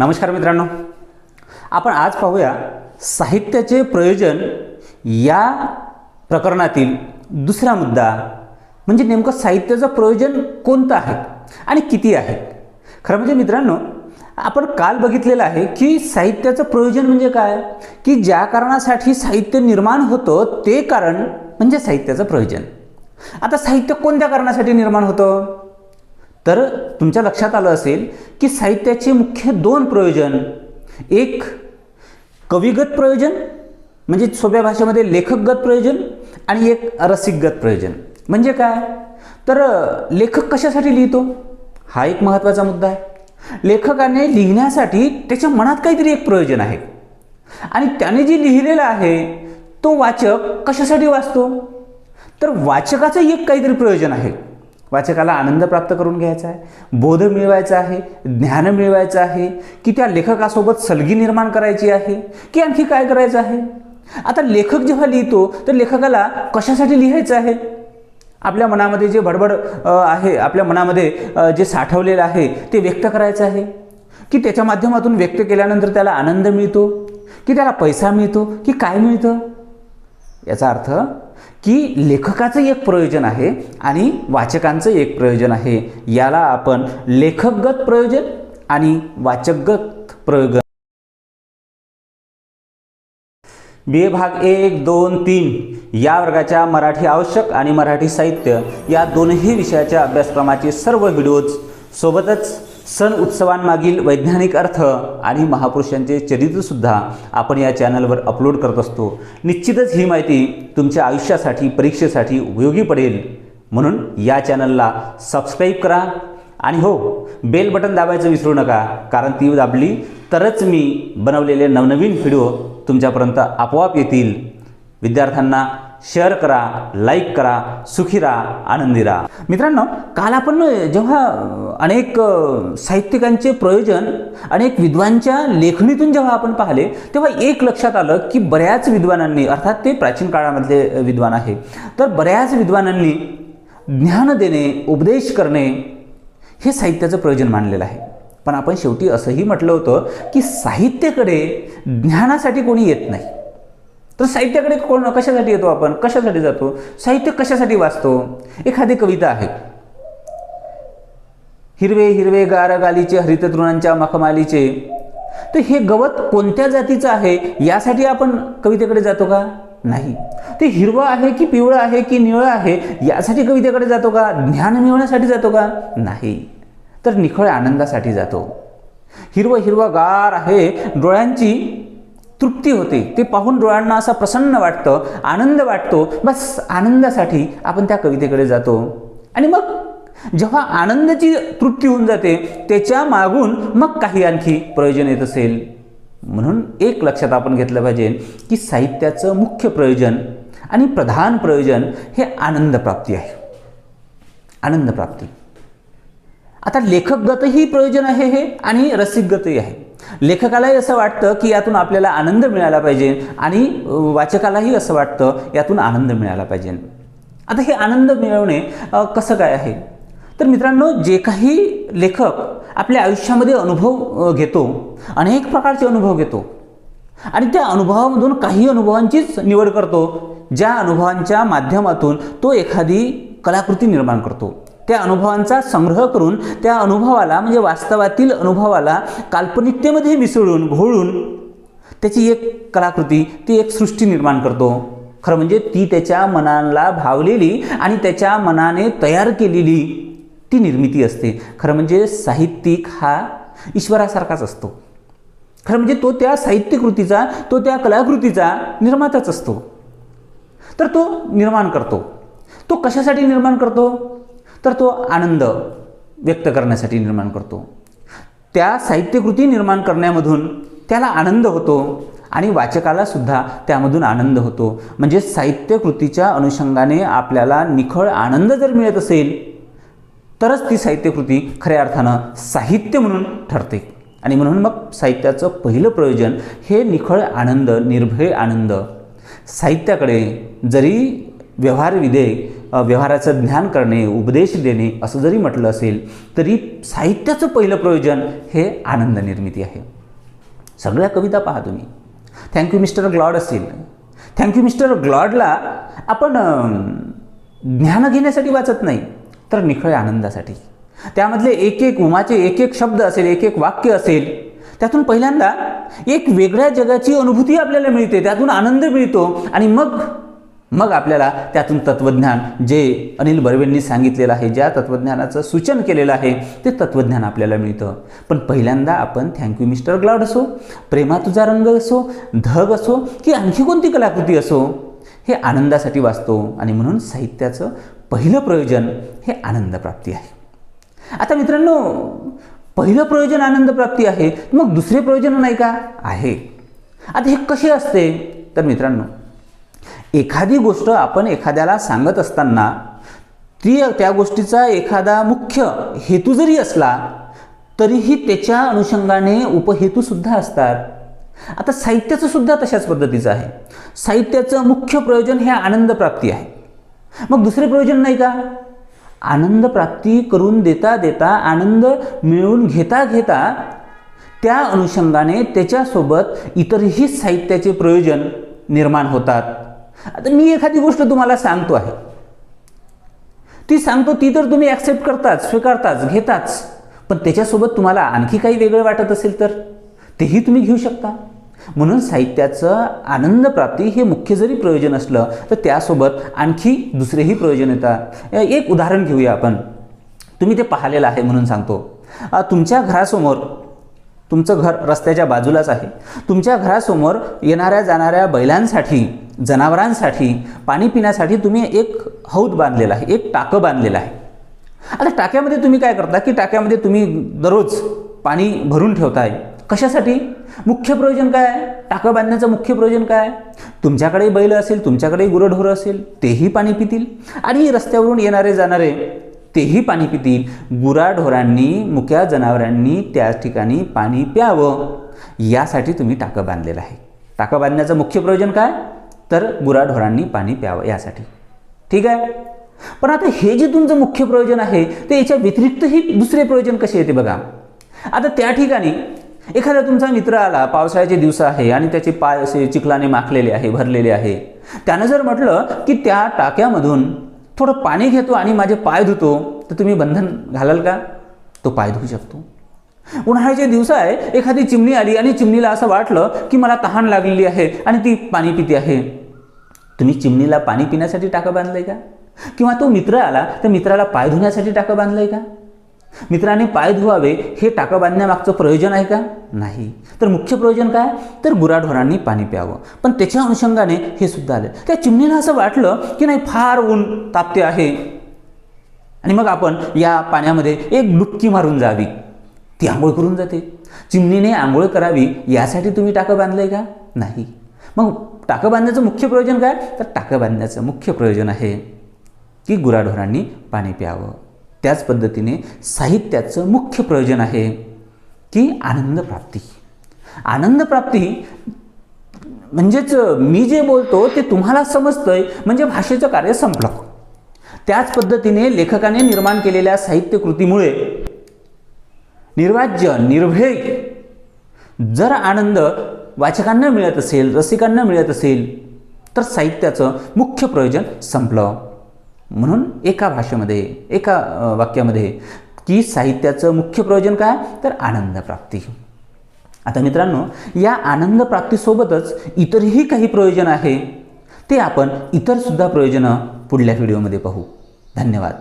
नमस्कार मित्रांनो. आपण आज पाहूया साहित्याचे प्रयोजन या प्रकरणातील दुसरा मुद्दा. म्हणजे नेमकं साहित्याचं प्रयोजन कोणतं आहे आणि किती आहे? खरं म्हणजे मित्रांनो आपण काल बघितलेलं आहे की साहित्याचं प्रयोजन म्हणजे काय? की ज्या कारणासाठी साहित्य निर्माण होतं ते कारण म्हणजे साहित्याचं प्रयोजन. आता साहित्य कोणत्या कारणासाठी निर्माण होतं? तर तुमच्या लक्षात आलं असेल की साहित्याचे मुख्य दोन प्रयोजन एक कविगत प्रयोजन म्हणजे सोप्या भाषेमध्ये लेखकगत प्रयोजन आणि एक रसिकगत प्रयोजन. म्हणजे काय? तर लेखक कशासाठी लिहितो? हा एक महत्त्वाचा मुद्दा आहे. लेखकाने लिहिण्यासाठी त्याच्या मनात काहीतरी एक प्रयोजन आहे. आणि त्याने जे लिहिलेलं आहे तो वाचक कशासाठी वाचतो? तर वाचकाचं एक काहीतरी प्रयोजन आहे. वाचकाला आनंद प्राप्त करून घ्यायचा आहे बोध मिळवायचा आहे ज्ञान मिळवायचं आहे की त्या लेखकासोबत सलगी निर्माण करायची आहे की आणखी काय करायचं आहे? आता लेखक जेव्हा लिहितो तर लेखकाला कशासाठी लिहायचं आहे? आपल्या मनामध्ये जे बडबड आहे आपल्या मनामध्ये जे साठवलेलं आहे ते व्यक्त करायचं आहे? की त्याच्या माध्यमातून व्यक्त केल्यानंतर त्याला आनंद मिळतो? की त्याला पैसा मिळतो? की काय मिळतं? याचा अर्थ की लेखकाचं एक प्रयोजन आहे आणि वाचकांचं एक प्रयोजन आहे. याला आपण लेखकगत प्रयोजन आणि वाचकगत प्रयोजन बी ए भाग एक दोन तीन. या वर्गाच्या मराठी आवश्यक आणि मराठी साहित्य या दोनही विषयाच्या अभ्यासक्रमाचे सर्व व्हिडिओज सोबतच सण उत्सवांमागील वैज्ञानिक अर्थ आणि महापुरुषांचे चरित्रसुद्धा आपण या चॅनलवर अपलोड करत असतो. निश्चितच ही माहिती तुमच्या आयुष्यासाठी परीक्षेसाठी उपयोगी पडेल. म्हणून या चॅनलला सबस्क्राईब करा आणि हो बेल बटन दाबायचं विसरू नका कारण ती दाबली तरच मी बनवलेले नवनवीन व्हिडिओ तुमच्यापर्यंत आपोआप येतील. विद्यार्थ्यांना शेअर करा लाईक करा सुखी राहा आनंदी राहा. मित्रांनो काल आपण जेव्हा अनेक साहित्यिकांचे प्रयोजन अनेक विद्वांच्या लेखणीतून जेव्हा आपण पाहिले तेव्हा एक लक्षात आलं की बऱ्याच विद्वानांनी अर्थात ते प्राचीन काळामधले विद्वान आहे तर बऱ्याच विद्वानांनी ज्ञान देणे उपदेश करणे हे साहित्याचं प्रयोजन मानलेलं आहे. पण आपण शेवटी असंही म्हटलं होतं की साहित्याकडे ज्ञानासाठी कोणी येत नाही. तर साहित्याकडे कोण कशासाठी येतो आपण? कशासाठी जातो? साहित्य कशासाठी वाचतो? एखादी कविता आहे. हिरवे हिरवे गार गालीचे हरिततृणांच्या मखमालीचे. तर हे गवत कोणत्या जातीचं आहे? यासाठी आपण कवितेकडे जातो का? नाही. ते हिरवं आहे की पिवळं आहे की निळं आहे? यासाठी कवितेकडे जातो का? ज्ञान मिळवण्यासाठी जातो का? नाही. तर निखळ आनंदासाठी जातो. हिरवं हिरवं गार आहे. डोळ्यांची तृप्ती होते. ते पाहून डोळ्यांना असं प्रसन्न वाटतं आनंद वाटतो. बस आनंदासाठी आपण त्या कवितेकडे जातो. आणि मग जेव्हा आनंदाची तृप्ती होऊन जाते त्याच्या मागून मग काही आणखी प्रयोजन येत असेल. म्हणून एक लक्षात आपण घेतलं पाहिजे की साहित्याचं मुख्य प्रयोजन आणि प्रधान प्रयोजन हे आनंदप्राप्ती आहे. आनंदप्राप्ती आता लेखकगतही प्रयोजन आहे हे आणि रसिकगतही आहे. लेखकालाही असं वाटतं की यातून आपल्याला आनंद मिळाला पाहिजे आणि वाचकालाही असं वाटतं यातून आनंद मिळाला पाहिजे. आता हे आनंद मिळवणे कसं काय आहे? तर मित्रांनो जे काही लेखक आपल्या आयुष्यामध्ये अनुभव घेतो अनेक प्रकारचे अनुभव घेतो आणि त्या अनुभवामधून काही अनुभवांचीच निवड करतो ज्या अनुभवांच्या माध्यमातून तो एखादी कलाकृती निर्माण करतो. त्या अनुभवांचा संग्रह करून त्या अनुभवाला म्हणजे वास्तवातील अनुभवाला काल्पनिकतेमध्ये मिसळून घोळून त्याची एक कलाकृती ती एक सृष्टी निर्माण करतो. खरं म्हणजे ती त्याच्या मनाला भावलेली आणि त्याच्या मनाने तयार केलेली ती निर्मिती असते. खरं म्हणजे साहित्यिक हा ईश्वरासारखाच असतो. खरं म्हणजे तो त्या साहित्यकृतीचा तो त्या कलाकृतीचा निर्माताच असतो. तर तो निर्माण करतो. तो कशासाठी निर्माण करतो? तर तो आनंद व्यक्त करण्यासाठी निर्माण करतो. त्या साहित्यकृती निर्माण करण्यामधून त्याला आनंद होतो आणि वाचकाला सुद्धा त्यामधून आनंद होतो. म्हणजे साहित्यकृतीच्या अनुषंगाने आपल्याला निखळ आनंद जर मिळत असेल तरच ती साहित्यकृती खऱ्या अर्थानं साहित्य म्हणून ठरते. आणि म्हणून मग साहित्याचं पहिलं प्रयोजन हे निखळ आनंद निर्भय आनंद. साहित्याकडे जरी व्यवहार विधेयक व्यवहाराचं ज्ञान करणे उपदेश देणे असं जरी म्हटलं असेल तरी साहित्याचं पहिलं प्रयोजन हे आनंद निर्मिती आहे. सगळ्या कविता पहा तुम्ही. थँक्यू मिस्टर ग्लॉड असेल थँक्यू मिस्टर ग्लॉडला आपण ज्ञान घेण्यासाठी वाचत नाही तर निखळ आनंदासाठी. त्यामधले एक एक उमाचे एक एक शब्द असेल एक एक वाक्य असेल त्यातून पहिल्यांदा एक वेगळ्या जगाची अनुभूती आपल्याला मिळते त्यातून आनंद मिळतो आणि मग मग आपल्याला त्यातून तत्त्वज्ञान जे अनिल बर्वेंनी सांगितलेलं आहे ज्या तत्त्वज्ञानाचं सूचन केलेलं आहे ते तत्त्वज्ञान आपल्याला मिळतं. पण पहिल्यांदा आपण थँक्यू मिस्टर ग्लाउड असो प्रेमा तुझा रंग असो धग असो की आणखी कोणती कलाकृती असो हे आनंदासाठी वाचतो. आणि म्हणून साहित्याचं पहिलं प्रयोजन हे आनंदप्राप्ती आहे. आता मित्रांनो पहिलं प्रयोजन आनंदप्राप्ती आहे मग दुसरे प्रयोजन नाही का? आहे. आता हे कसे असते? तर मित्रांनो एखादी गोष्ट आपण एखाद्याला सांगत असताना ती त्या गोष्टीचा एखादा मुख्य हेतू जरी असला तरीही त्याच्या अनुषंगाने उपहेतूसुद्धा असतात. आता साहित्याचं सुद्धा तशाच पद्धतीचं आहे. साहित्याचं मुख्य प्रयोजन हे आनंदप्राप्ती आहे. मग दुसरे प्रयोजन नाही का? आनंद प्राप्ती करून देता देता आनंद मिळवून घेता घेता त्या अनुषंगाने त्याच्यासोबत इतरही साहित्याचे प्रयोजन निर्माण होतात. आता मी एखादी गोष्ट तुम्हाला सांगतो आहे. ती सांगतो ती तर तुम्ही ॲक्सेप्ट करताच स्वीकारताच घेताच. पण त्याच्यासोबत तुम्हाला आणखी काही वेगळं वाटत असेल तर? तेही तुम्ही घेऊ शकता. म्हणून साहित्याचं आनंदप्राप्ती हे मुख्य जरी प्रयोजन असलं तर त्यासोबत आणखी दुसरेही प्रयोजन येतात. एक उदाहरण घेऊया आपण. तुम्ही ते पाहिलेलं आहे म्हणून सांगतो. तुमच्या घरासमोर तुमचं घर रस्त्याच्या बाजूलाच आहे. तुमच्या घरासमोर येणाऱ्या जाणाऱ्या बैलांसाठी जनावरांसाठी पाणी पिण्यासाठी तुम्ही एक हौद बांधलेला आहे एक टाकं बांधलेलं आहे. आता टाक्यामध्ये तुम्ही काय करता की टाक्यामध्ये तुम्ही दररोज पाणी भरून ठेवताय. कशासाठी? मुख्य प्रयोजन काय आहे? टाकं बांधण्याचं मुख्य प्रयोजन काय आहे? तुमच्याकडे बैल असेल तुमच्याकडे गुरंढोरं असेल तेही पाणी पितील. आणि रस्त्यावरून येणारे जाणारे तेही पाणी पितील. गुराढोरांनी मुक्या जनावरांनी त्या ठिकाणी पाणी प्यावं. यासाठी तुम्ही टाकं बांधलेलं आहे. टाकं बांधण्याचं मुख्य प्रयोजन काय? तर गुराढोरांनी पाणी प्यावं यासाठी. ठीक आहे? पण आता हे जे तुमचं मुख्य प्रयोजन आहे ते याच्या व्यतिरिक्तही दुसरे प्रयोजन कसे येते बघा? आता त्या ठिकाणी एखादा तुमचा मित्र आला पावसाळ्याचे दिवस आहे आणि त्याचे पाय असे चिखलाने माखलेले आहे भरलेले आहे. त्यानं जर म्हटलं की त्या टाक्यामधून थोडं पाणी घेतो आणि माझे पाय धुतो तर तुम्ही बंधन घालाल का? तो पाय धुवू शकतो. उन्हाळ्याचे दिवस आहे एखादी चिमणी आली आणि चिमणीला असं वाटलं की मला तहान लागलेली आहे आणि ती पाणी पिते आहे. तुम्ही चिमणीला पाणी पिण्यासाठी टाकं बांधलंय का? किंवा तो मित्र आला तर मित्राला पाय धुण्यासाठी टाकं बांधलंय का? मित्राने पाय धुवावे हे टाकं बांधण्यामागचं प्रयोजन आहे का? नाही. तर मुख्य प्रयोजन काय? तर गुराढोरांनी पाणी प्यावं. पण त्याच्या अनुषंगाने हे सुद्धा आलं. त्या चिमणीला असं वाटलं की नाही फार ऊन तापते आहे. आणि मग आपण या पाण्यामध्ये एक डुबकी मारून जावी. ती आंघोळ करून जाते. चिमणीने आंघोळ करावी यासाठी तुम्ही टाकं बांधलंय का? नाही. मग टाकं बांधण्याचं मुख्य प्रयोजन काय? तर टाकं बांधण्याचं मुख्य प्रयोजन आहे की गुराढोरांनी पाणी प्यावं. त्याच पद्धतीने साहित्याचं मुख्य प्रयोजन आहे की आनंदप्राप्ती आनंदप्राप्ती म्हणजेच मी जे बोलतो ते तुम्हाला समजतंय म्हणजे भाषेचं कार्य संपलं. त्याच पद्धतीने लेखकाने निर्माण केलेल्या साहित्य कृतीमुळे निर्वाज्य निर्भय जर आनंद वाचकांना मिळत असेल रसिकांना मिळत असेल तर साहित्याचं मुख्य प्रयोजन संपलं. म्हणून एका भाषेमध्ये एका वाक्यामध्ये की साहित्याचं मुख्य प्रयोजन काय? तर आनंदप्राप्ती आता मित्रांनो या आनंदप्राप्तीसोबतच इतरही काही प्रयोजन आहे ते आपण इतरसुद्धा प्रयोजनं पुढल्या व्हिडिओमध्ये पाहू. धन्यवाद.